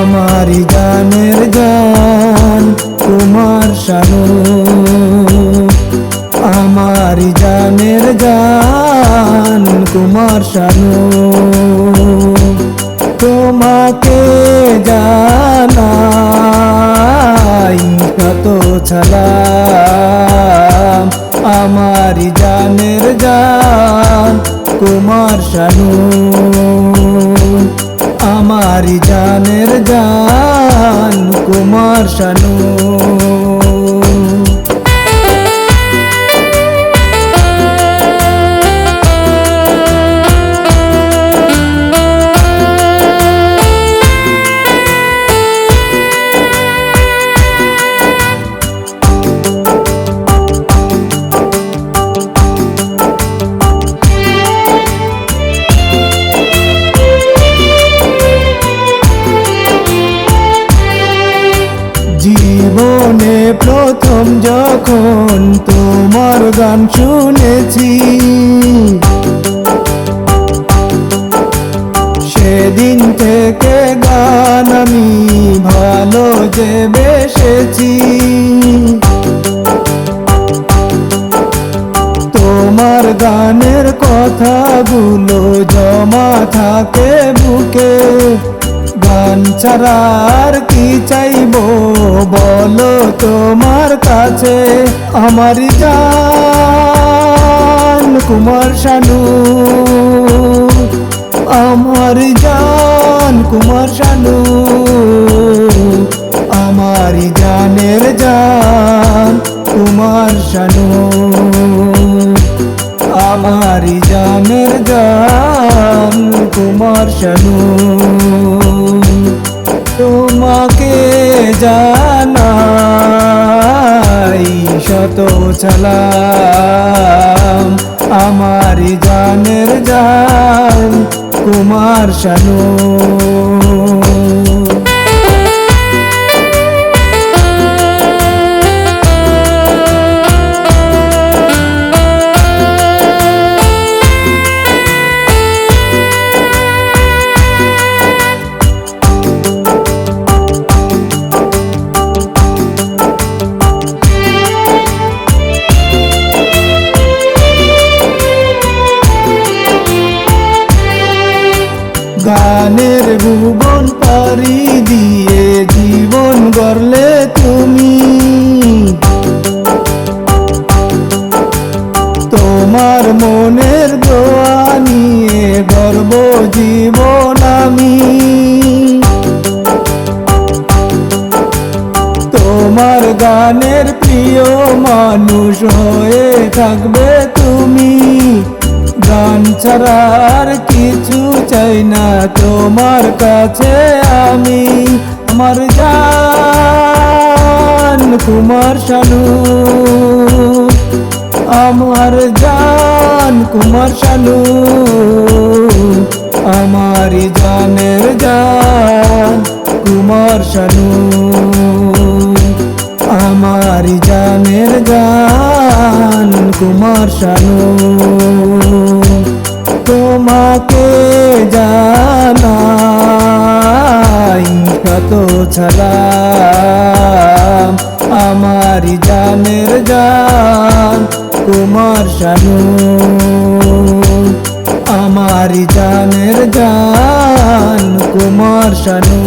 আমারি গানের গান, তোমার শানু। আমারি গানের গান, তোমার শানু। তোমাকে জানাই কত ছাড়া আমারি গানের গান, তোমার শানু। আমার জানের জান কুমার শানু। প্রথম যখন তোমার গান শুনেছি, সেদিন থেকে গান আমি ভালো যে বেসেছি। তোমার গানের কথাগুলো জমা থাকে বুকে। গান ছাড়া আর কি চাইব? বলো তোমার কাছে আমার জান, কুমার শানু। আমার জান, কুমার শানু। আমার জানের জান, কুমার শানু। আমার জানের জান, কুমার শানু। তোমাকে জানাই শত চালাম আমার জানের জান কুমার শানু। গানের ভুবন পারি দিয়ে জীবন গড়লে তুমি। তোমার মনের দোয়া নিয়ে গর্ব জীবন আমি। তোমার গানের প্রিয় মানুষ হয়ে থাকবে তুমি। গান ছাড়া আর কিছু চাই না। তোমার কাছে আমি আমার জান, কুমার শানু। আমার জান, কুমার শানু। আমার জানের জান, কুমার শানু। আমার জানের গান কুমার শানু। তোমাকে জানাই কত ছালাম আমার জানের জান কুমার শানু আমার জানের জান কুমার শানু